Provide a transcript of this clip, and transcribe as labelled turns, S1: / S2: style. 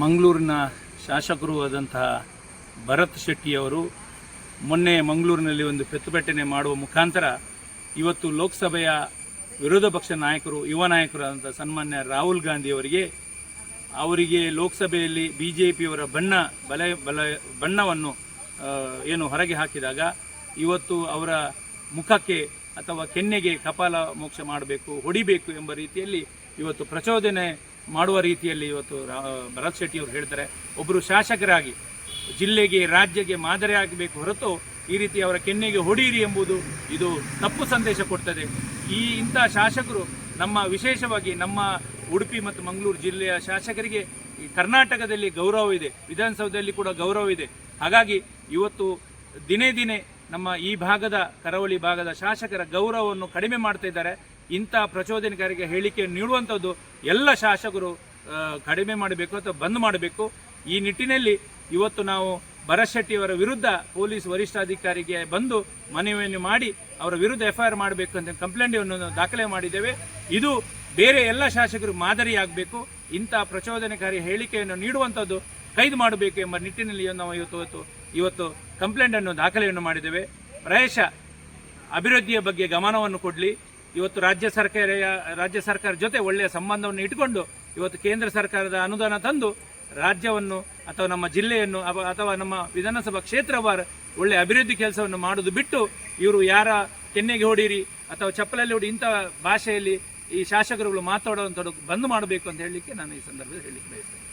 S1: ಮಂಗಳೂರಿನ ಶಾಸಕರು ಆದಂತಹ ಭರತ್ ಶೆಟ್ಟಿಯವರು ಮೊನ್ನೆ ಮಂಗಳೂರಿನಲ್ಲಿ ಒಂದು ಪ್ರತಿಭಟನೆ ಮಾಡುವ ಮುಖಾಂತರ ಇವತ್ತು ಲೋಕಸಭೆಯ ವಿರೋಧ ಪಕ್ಷ ನಾಯಕರು, ಯುವ ನಾಯಕರಾದಂಥ ಸನ್ಮಾನ್ಯ ರಾಹುಲ್ ಗಾಂಧಿ ಅವರಿಗೆ ಅವರಿಗೆ ಲೋಕಸಭೆಯಲ್ಲಿ ಬಿ ಜೆ ಪಿಯವರ ಬಣ್ಣ ಬಲ ಬಲ, ಬಣ್ಣವನ್ನು ಏನು ಹೊರಗೆ ಹಾಕಿದಾಗ ಇವತ್ತು ಅವರ ಮುಖಕ್ಕೆ ಅಥವಾ ಕೆನ್ನೆಗೆ ಕಪಾಲ ಮೋಕ್ಷ ಮಾಡಬೇಕು, ಹೊಡಿಬೇಕು ಎಂಬ ರೀತಿಯಲ್ಲಿ ಇವತ್ತು ಪ್ರಚೋದನೆ ಮಾಡುವ ರೀತಿಯಲ್ಲಿ ಇವತ್ತು ಭರತ್ ಶೆಟ್ಟಿಯವರು ಹೇಳ್ತಾರೆ. ಒಬ್ಬರು ಶಾಸಕರಾಗಿ ಜಿಲ್ಲೆಗೆ, ರಾಜ್ಯಕ್ಕೆ ಮಾದರಿ ಆಗಬೇಕು ಹೊರತು ಈ ರೀತಿ ಅವರ ಕೆನ್ನೆಗೆ ಹೊಡೀರಿ ಎಂಬುದು ಇದು ತಪ್ಪು ಸಂದೇಶ ಕೊಡ್ತದೆ. ಈ ಇಂಥ ಶಾಸಕರು ನಮ್ಮ ವಿಶೇಷವಾಗಿ ನಮ್ಮ ಉಡುಪಿ ಮತ್ತು ಮಂಗಳೂರು ಜಿಲ್ಲೆಯ ಶಾಸಕರಿಗೆ ಈ ಕರ್ನಾಟಕದಲ್ಲಿ ಗೌರವ ಇದೆ, ವಿಧಾನಸೌಧದಲ್ಲಿ ಕೂಡ ಗೌರವ ಇದೆ. ಹಾಗಾಗಿ ಇವತ್ತು ದಿನೇ ದಿನೇ ನಮ್ಮ ಈ ಭಾಗದ ಕರಾವಳಿ ಭಾಗದ ಶಾಸಕರ ಗೌರವವನ್ನು ಕಡಿಮೆ ಮಾಡ್ತಾ ಇದ್ದಾರೆ. ಇಂಥ ಪ್ರಚೋದನಕಾರಿಗೆ ಹೇಳಿಕೆ ನೀಡುವಂಥದ್ದು ಎಲ್ಲ ಶಾಸಕರು ಕಡಿಮೆ ಮಾಡಬೇಕು ಅಥವಾ ಬಂದ್ ಮಾಡಬೇಕು. ಈ ನಿಟ್ಟಿನಲ್ಲಿ ಇವತ್ತು ನಾವು ಭರತ್ ಶೆಟ್ಟಿಯವರ ವಿರುದ್ಧ ಪೊಲೀಸ್ ವರಿಷ್ಠಾಧಿಕಾರಿಗೆ ಬಂದು ಮನವಿಯನ್ನು ಮಾಡಿ ಅವರ ವಿರುದ್ಧ ಎಫ್ಐಆರ್ ಮಾಡಬೇಕು ಅಂತ ಕಂಪ್ಲೇಂಟ್ ಅನ್ನು ದಾಖಲೆ ಮಾಡಿದ್ದೇವೆ. ಇದು ಬೇರೆ ಎಲ್ಲ ಶಾಸಕರು ಮಾದರಿಯಾಗಬೇಕು ಇಂಥ ಪ್ರಚೋದನಕಾರಿ ಹೇಳಿಕೆಯನ್ನು ನೀಡುವಂಥದ್ದು ಕೈದು ಮಾಡಬೇಕು ಎಂಬ ನಿಟ್ಟಿನಲ್ಲಿ ನಾವು ಇವತ್ತು ಇವತ್ತು ಕಂಪ್ಲೇಂಟ್ ಅನ್ನು ದಾಖಲೆಯನ್ನು ಮಾಡಿದ್ದೇವೆ. ಪ್ರಾಯಶಃ ಅಭಿವೃದ್ಧಿಯ ಬಗ್ಗೆ ಗಮನವನ್ನು ಕೊಡಲಿ. ಇವತ್ತು ರಾಜ್ಯ ಸರ್ಕಾರ ರಾಜ್ಯ ಸರ್ಕಾರ ಜೊತೆ ಒಳ್ಳೆಯ ಸಂಬಂಧವನ್ನು ಇಟ್ಟುಕೊಂಡು ಇವತ್ತು ಕೇಂದ್ರ ಸರ್ಕಾರದ ಅನುದಾನ ತಂದು ರಾಜ್ಯವನ್ನು ಅಥವಾ ನಮ್ಮ ಜಿಲ್ಲೆಯನ್ನು ಅಥವಾ ನಮ್ಮ ವಿಧಾನಸಭಾ ಕ್ಷೇತ್ರವಾರ ಒಳ್ಳೆ ಅಭಿವೃದ್ಧಿ ಕೆಲಸವನ್ನು ಮಾಡುವುದು ಬಿಟ್ಟು ಇವರು ಯಾರ ಕೆನ್ನೆಗೆ ಹೊಡೀರಿ ಅಥವಾ ಚಪ್ಪಲಲ್ಲಿ ಹೊಡಿ ಇಂಥ ಭಾಷೆಯಲ್ಲಿ ಈ ಶಾಸಕರುಗಳು ಮಾತಾಡುವಂಥದ್ದು ಬಂದ್ ಮಾಡಬೇಕು ಅಂತ ಹೇಳಲಿಕ್ಕೆ ನಾನು ಈ ಸಂದರ್ಭದಲ್ಲಿ ಹೇಳಲಿಕ್ಕೆ ಬಯಸ್ತೇನೆ.